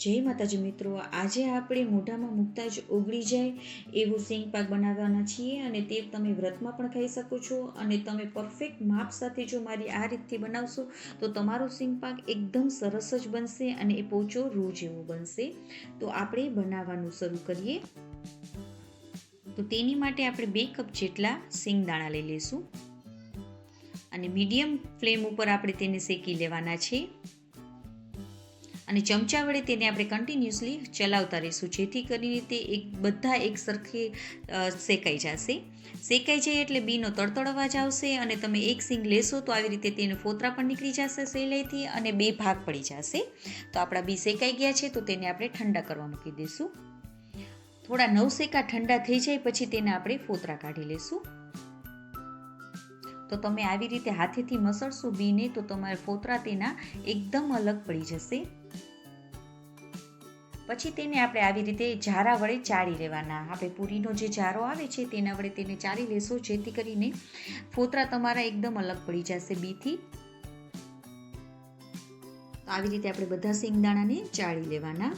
જય માતાજી મિત્રો. આજે આપણે મોઢામાં મૂકતા જ ઓગળી જાય એવો સિંગ પાક બનાવવાના છીએ અને તે તમે વ્રતમાં પણ ખાઈ શકો છો અને તમે પરફેક્ટ માપ સાથે જો મારી આ રીતથી બનાવશો તો તમારો સિંગ પાક એકદમ સરસ જ બનશે અને એ પોચો રૂ જેવો બનશે. તો આપણે બનાવવાનું શરૂ કરીએ. તો તેની માટે આપણે બે કપ જેટલા સિંગદાણા લઈ લઈશું. અને મીડિયમ ફ્લેમ ઉપર આપણે તેને શેકી લેવાના છે. અને ચમચા વડે તેને આપણે કન્ટિન્યુઅસલી ચલાવતા રહીશું. જેથી કરીને તે એક બધા એક સરખે શેકાઈ જશે. શેકાઈ જાય એટલે બીનો તડતડ અવાજ આવશે અને તમે એક સિંગ લેશો તો આવી રીતે તેને ફોતરા પણ નીકળી જશે સહેલાઈથી અને બે ભાગ પડી જશે. તો આપણા બી શેકાઈ ગયા છે તો તેને આપણે ઠંડા કરવા મૂકી દઈશું થોડા નવ શેકા ઠંડા થઈ જાય પછી તેને આપણે ફોતરા કાઢી લેશું. તો તમે આવી રીતે હાથેથી મસળશો બીને તો તમારા ફોતરા તેના એકદમ અલગ પડી જશે. પછી તેને આપણે આવી રીતે જારા વડે ચાળી લેવાના. આપણે પૂરીનો જે જારો આવે છે તેના વડે તેને ચાળી લેશો, જેથી કરીને ફોતરા તમારા એકદમ અલગ પડી જશે બીથી. તો આવી રીતે આપણે બધા સિંગદાણાને ચાળી લેવાના.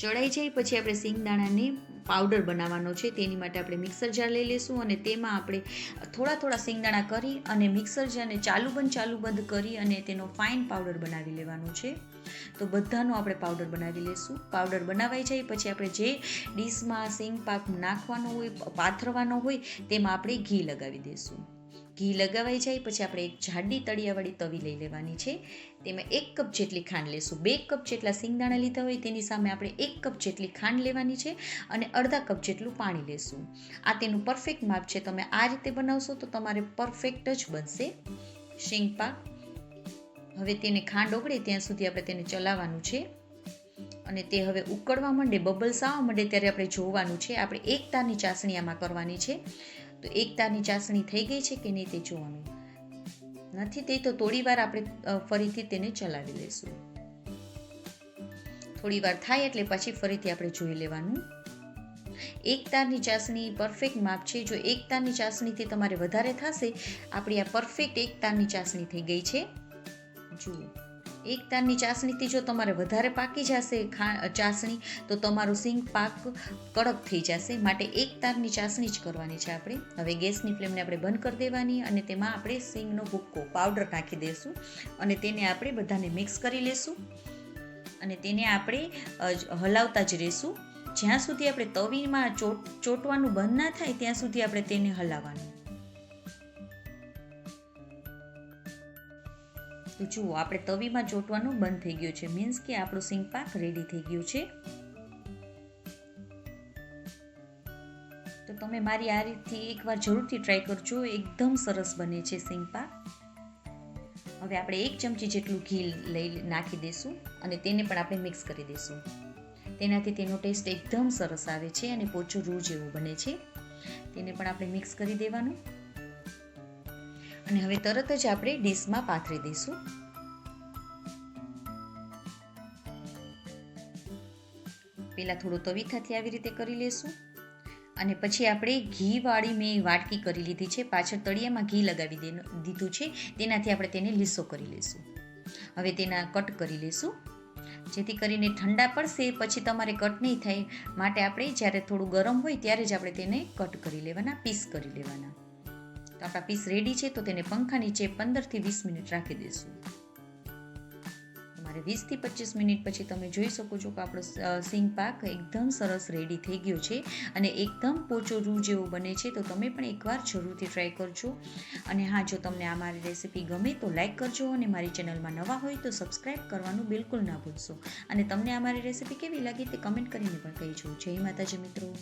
ચડાઈ જાય પછી આપણે સિંગદાણાને પાવડર બનાવવાનો છે, તેની માટે આપણે મિક્સર જાર લઈ લઈશું અને તેમાં આપણે થોડા થોડા સિંગદાણા કરી અને મિક્સર જારને ચાલુ બંધ ચાલુ બંધ કરી અને તેનો ફાઇન પાવડર બનાવી લેવાનો છે. તો બધાનો આપણે પાવડર બનાવી લઈશું. પાવડર બનાવાઈ જાય, પછી આપણે જે ડીશમાં સિંગ પાક નાખવાનો હોય, પાથરવાનો હોય, તેમાં આપણે ઘી લગાવી દઈશું. ઘી લગાવાઈ જાય, પછી આપણે એક જાડી તળિયાવાળી તવી લઈ લેવાની છે. તેમાં એક કપ જેટલી ખાંડ લેશું. બે કપ જેટલા સિંગદાણા લીધા હોય તેની સામે આપણે એક કપ જેટલી ખાંડ લેવાની છે અને અડધા કપ જેટલું પાણી લેશું. આ તેનું પરફેક્ટ માપ છે. તમે આ રીતે બનાવશો તો તમારે પરફેક્ટ જ બનશે. શીંગપાક હવે તેને ખાંડ ઓગળે ત્યાં સુધી આપણે તેને ચલાવવાનું છે. અને તે હવે ઉકળવા માંડે, બબલ્સ આવવા માંડે ત્યારે આપણે જોવાનું છે. આપણે એક તારની ચાસણી આમાં કરવાની છે. તો એક તારની ચાસણી થઈ ગઈ છે કે નહીં તે જોવાનું. નથી તે તો થોડી વાર આપણે ફરીથી તેને ચલાવી લઈશું. થોડી વાર થાય એટલે પછી ફરીથી આપણે જોઈ લેવાનું. એકતારની ચાસણી પરફેક્ટ માપ છે. જો એકતારની ચાસણીથી તમારે વધારે થશે, આપણી આ પરફેક્ટ એકતાની ચાસણી થઈ ગઈ છે. જુઓ. એક તારની ચાસણીથી જો તમારે વધારે પાકી જશે ચાસણી, તો તમારું સિંગ પાક કડક થઈ જશે. માટે એક તારની ચાસણી જ કરવાની છે આપણે. હવે ગેસની ફ્લેમને આપણે બંધ કરી દેવાની અને તેમાં આપણે સિંગનો ભૂક્કો, પાવડર નાખી દઈશું અને તેને આપણે બધાને મિક્સ કરી લેશું. અને તેને આપણે હલાવતા જ રહીશું જ્યાં સુધી આપણે તવીમાં ચોટ, ચોટવાનું બંધ ના થાય, ત્યાં સુધી આપણે તેને હલાવવાનું. તો જુઓ, આપણે તવીમાં ચોંટવાનું બંધ થઈ ગયું છે. મીન્સ કે આપણું સિંગ પાક રેડી થઈ ગયું છે. તો તમે મારી આ રીતથી એકવાર જરૂરથી ટ્રાય કરજો. એકદમ સરસ બને છે સિંગ પાક. હવે આપણે એક ચમચી જેટલું ઘી લઈ નાખી દઈશું અને તેને પણ આપણે મિક્સ કરી દઈશું. તેનાથી તેનો ટેસ્ટ એકદમ સરસ આવે છે અને પોચું રૂ જેવું બને છે. તેને પણ આપણે મિક્સ કરી દેવાનું. અને હવે તરત જ આપણે ડીશમાં પાથરી દઈશું. પહેલાં થોડો તવીથાથી આવી રીતે કરી લેશું. અને પછી આપણે ઘીવાળી મેં વાટકી કરી લીધી છે. પાછળ તળિયામાં ઘી લગાવી દીધું છે. તેનાથી આપણે તેને લીસો કરી લઈશું હવે તેના કટ કરી લઈશું જેથી કરીને ઠંડા પડશે પછી તમારે કટ નહીં થાય. માટે આપણે જ્યારે થોડું ગરમ હોય ત્યારે જ આપણે તેને કટ કરી લેવાના, પીસ કરી લેવાના. તો આપણા પીસ રેડી છે, તો તેને પંખા નીચે પંદરથી વીસ મિનિટ રાખી દઈશું. તમારે વીસથી પચીસ મિનિટ પછી તમે જોઈ શકો છો કે આપણો સિંગ પાક એકદમ સરસ રેડી થઈ ગયો છે અને એકદમ પોચો રૂ જેવો બને છે, તો તમે પણ એકવાર જરૂરથી ટ્રાય કરજો. અને હા, જો તમને આ મારી રેસીપી ગમે, તો લાઇક કરજો અને મારી ચેનલમાં નવા હોય, તો સબસ્ક્રાઈબ કરવાનું બિલકુલ ના ભૂલશો. અને તમને આ મારી રેસીપી કેવી લાગી તે કમેન્ટ કરીને પણ કહેજો. જય માતાજી મિત્રો.